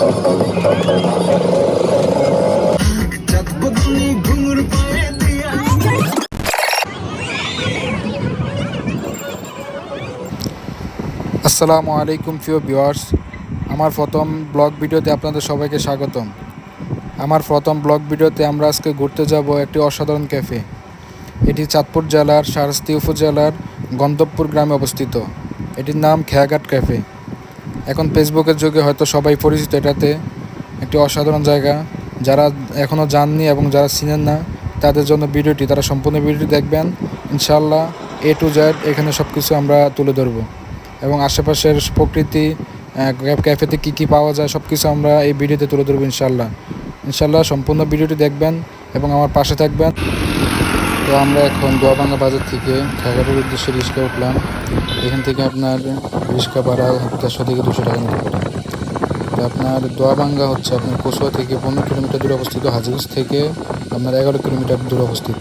আসসালামু আলাইকুম প্রিয় ভিউয়ার্স। আমার প্রথম ব্লগ ভিডিওতে আপনাদের সবাইকে স্বাগতম। আমার প্রথম ব্লগ ভিডিওতে আমরা আজকে ঘুরতে যাব একটি অসাধারণ ক্যাফে। এটি চাঁদপুর জেলার শারস্তি উপজেলার গন্তব্যপুর গ্রামে অবস্থিত। এটির নাম খেয়াঘাট ক্যাফে। এখন ফেসবুকের যুগে হয়তো সবাই পরিচিত এটাতে। একটি অসাধারণ জায়গা। যারা এখনও যাননি এবং যারা চিনেন না, তাদের জন্য ভিডিওটি, তারা সম্পূর্ণ ভিডিওটি দেখবেন। ইনশাল্লাহ এ টু জেড এখানে সব কিছু আমরা তুলে ধরবো। এবং আশেপাশের প্রকৃতি ক্যাফেতে কী কী পাওয়া যায় সব কিছু আমরা এই ভিডিওতে তুলে ধরবো ইনশাল্লাহ ইনশাল্লাহ সম্পূর্ণ ভিডিওটি দেখবেন এবং আমার পাশে থাকবেন। তো আমরা এখন দোয়াবাঙ্গা বাজার থেকে খেয়াঘাটের উদ্দেশ্যে রিক্সা উঠলাম। এখান থেকে আপনার রিক্সা ভাড়া দেড়শো থেকে দুশো টাকা নিতে পারে তো আপনার দোয়াবাঙ্গা হচ্ছে আপনার কচুয়া থেকে পনেরো কিলোমিটার দূরে অবস্থিত, হাজিগঞ্জ থেকে আপনার এগারো কিলোমিটার দূরে অবস্থিত।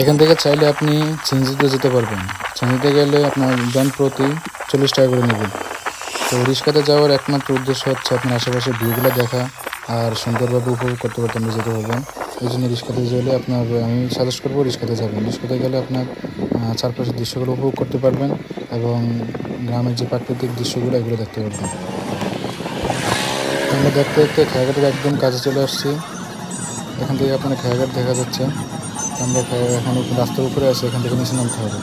এখান থেকে চাইলে আপনি চিনজিতে যেতে পারবেন। চিনজিতে গেলে আপনার জন প্রতি চল্লিশ টাকা করে নেবেন তো রিক্সাতে যাওয়ার একমাত্র উদ্দেশ্য হচ্ছে আপনার আশেপাশে ভিউগুলো দেখা আর সুন্দরভাবে উপভোগ করতে করতে আমরা যেতে পারবেন এই জন্য রিক্সাতে গেলে আপনার, আমি সাজেস্ট করব রিক্সাতে যাবেন। রিক্সাতে গেলে আপনার চারপাশের দৃশ্যগুলো উপভোগ করতে পারবেন এবং গ্রামের যে প্রাকৃতিক দৃশ্যগুলো, এগুলো দেখতে পারবেন। আমরা দেখতে দেখতে খেয়াঘাটের একদম কাছে চলে আসছি। এখান থেকে আপনার খেয়াঘাট দেখা যাচ্ছে। আমরা এখন রাস্তার উপরে আছি, এখান থেকে নিচে নামতে হবে।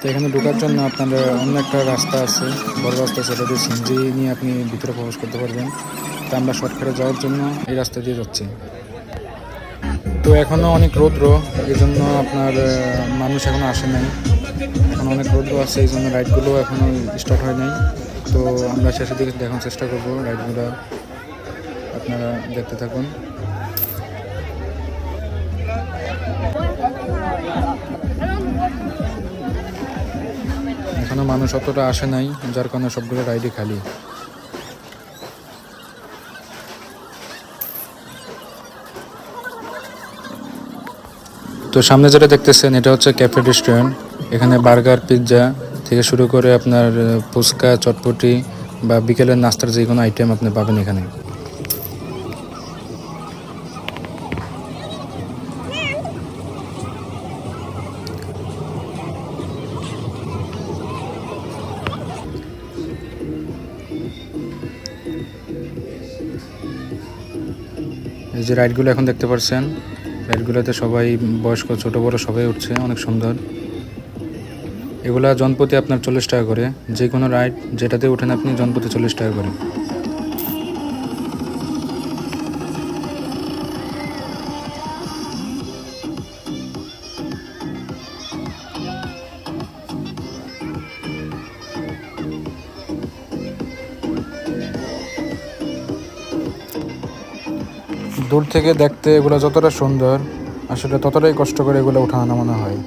তো এখানে ঢোকার জন্য আপনার অন্য একটা রাস্তা আছে, বড় রাস্তা সেটা দিয়ে নিয়ে আপনি ভিতরে প্রবেশ করতে পারবেন। তো আমরা শর্টকাটে যাওয়ার জন্য এই রাস্তা দিয়ে যাচ্ছি। তো এখনও অনেক রৌদ্র এই জন্য আপনার মানুষ এখনও আসে নাই। এখন অনেক রৌদ্র আছে এই জন্য রাইডগুলো এখনও স্টার্ট হয় নাই। তো আমরা শেষের দিকে দেখার চেষ্টা করব রাইডগুলো। আপনারা দেখতে থাকুন। এখনও মানুষ অতটা আসে নাই, যার কারণে সবগুলো রাইডই খালি। তো সামনে যেটা দেখতেছেন, এটা হচ্ছে ক্যাফে রেস্টুরেন্ট এখানে বার্গার পিৎজা থেকে শুরু করে আপনার ফুচকা, চটপটি বা বিকেলের নাস্তার যে কোনো আইটেম আপনি পাবেন এখানে। এই যে রাইডগুলো এখন দেখতে পাচ্ছেন রাইডগুলোতে সবাই, বয়স্ক, ছোট, বড় সবাই উঠছে, অনেক সুন্দর। এগুলা জনপতি আপনার চল্লিশ টাকা করে। যে কোনো রাইড যেটাতে উঠেন আপনি জনপতি চল্লিশ টাকা করে। দূর থেকে দেখতে এগুলো যতটা সুন্দর আসলে ততটাই কষ্ট করে এগুলো উঠানো নামানো হয়।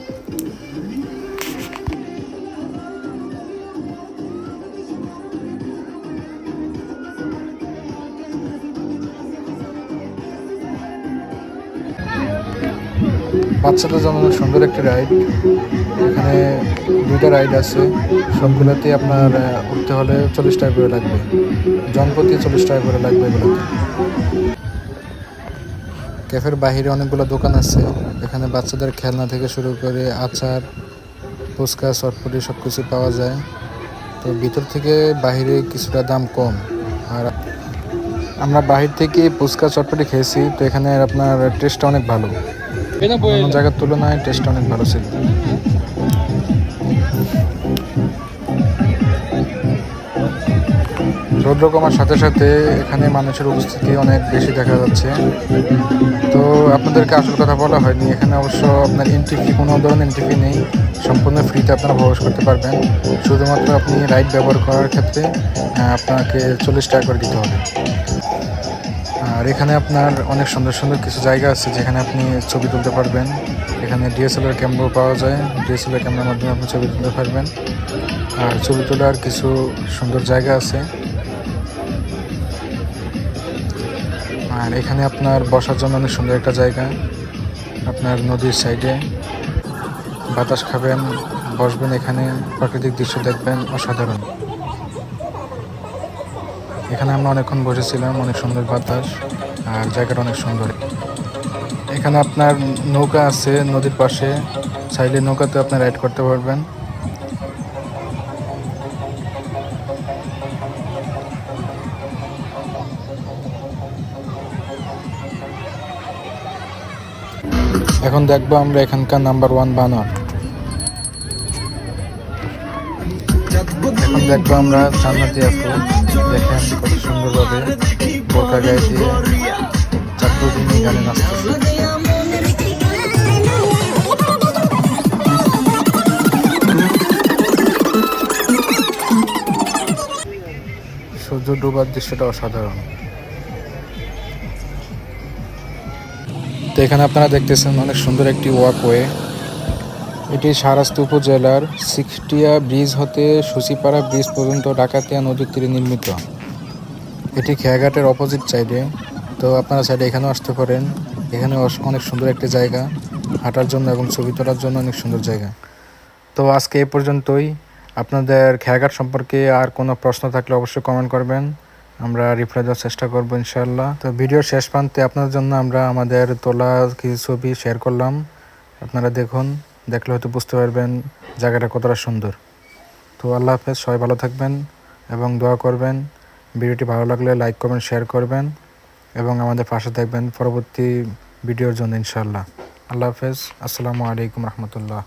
বাচ্চাদের জন্য সুন্দর একটি রাইড। এখানে দুইটা রাইড আছে, সবগুলোতেই আপনার উঠতে হলে চল্লিশ টাকা করে লাগবে। জনপ্রতি চল্লিশ টাকা করে লাগবে এগুলোতে। ক্যাফের বাইরে অনেকগুলো দোকান আছে। এখানে বাচ্চাদের খেলনা থেকে শুরু করে আচার, ফুচকা, চটপটি সব কিছু পাওয়া যায়। তো ভিতর থেকে বাইরে কিছুটা দাম কম। আর আমরা বাহির থেকে ফুচকা, চটপটি খেয়েছি। তো এখানে আপনার টেস্টটা অনেক ভালো। অন্য জায়গার তুলনায় টেস্টটা অনেক ভালো ছিল। রৌদ্র কমার সাথে সাথে এখানে মানুষের উপস্থিতি অনেক বেশি দেখা যাচ্ছে। তো আপনাদেরকে আসল কথা বলা হয়নি। এখানে অবশ্য আপনার এন্ট্রি ফি কোনো ধরনের এন্ট্রি ফি নেই। সম্পূর্ণ ফ্রিতে আপনারা প্রবেশ করতে পারবেন। শুধুমাত্র আপনি রাইড ব্যবহার করার ক্ষেত্রে আপনাকে চল্লিশ টাকা করে দিতে হবে। আর এখানে আপনার অনেক সুন্দর সুন্দর কিছু জায়গা আছে যেখানে আপনি ছবি তুলতে পারবেন। এখানে ডিএসএলআর ক্যামেরাও পাওয়া যায়। ডিএসএলআর ক্যামেরার মাধ্যমে আপনি ছবি তুলতে পারবেন। আর ছবি তোলার কিছু সুন্দর জায়গা আছে। আর এখানে আপনার বসার জন্য অনেক সুন্দর একটা জায়গা। আপনার নদীর সাইডে। বাতাস খাবেন, বসবেন এখানে, প্রাকৃতিক দৃশ্য দেখবেন, অসাধারণ। এখানে আমরা অনেকক্ষণ বসেছিলাম, অনেক সুন্দর বাতাস, আর জায়গাটা অনেক সুন্দর। এখানে আপনার নৌকা আছে নদীর পাশে, চাইলে নৌকাতে আপনার রাইড করতে পারবেন। এখন দেখব আমরা এখানকার নাম্বার ওয়ান বানর। এখন দেখব আমরা জান্নাতি আপু দেখেন কত সুন্দরভাবে বোরকা গায়ে দিয়ে চারটে দিন গানে নাচতেছে। সূর্য ডুবার দৃশ্যটা অসাধারণ। তো এখানে আপনারা দেখতেছেন অনেক সুন্দর একটি ওয়াকওয়ে এটি সারাস্তি উপজেলার সিক্সটিয়া ব্রিজ হতে সুচিপাড়া ব্রিজ পর্যন্ত ডাকাতিয়া নদীর তীরে নির্মিত। এটি খেয়াঘাটের অপোজিট সাইডে তো আপনারা সাইডে এখানেও আসতে পারেন। এখানে অনেক সুন্দর একটি জায়গা। হাঁটার জন্য এবং ছবি তোলার জন্য অনেক সুন্দর জায়গা। তো আজকে এ পর্যন্তই। আপনাদের খেয়াঘাট সম্পর্কে আর কোনো প্রশ্ন থাকলে অবশ্যই কমেন্ট করবেন। আমরা রিপ্লাই দেওয়ার চেষ্টা করব ইনশাল্লাহ তো ভিডিওর শেষ প্রান্তে আপনার জন্য আমরা আমাদের তোলা কিছু ছবি শেয়ার করলাম। আপনারা দেখুন, দেখলে হয়তো বুঝতে পারবেন জায়গাটা কতটা সুন্দর। তো আল্লাহ হাফেজ, সবাই ভালো থাকবেন এবং দোয়া করবেন। ভিডিওটি ভালো লাগলে লাইক করবেন শেয়ার করবেন এবং আমাদের পাশে থাকবেন পরবর্তী ভিডিওর জন্য ইনশাল্লাহ আল্লাহ হাফেজ, আসসালামু আলাইকুম রহমতুল্লাহ।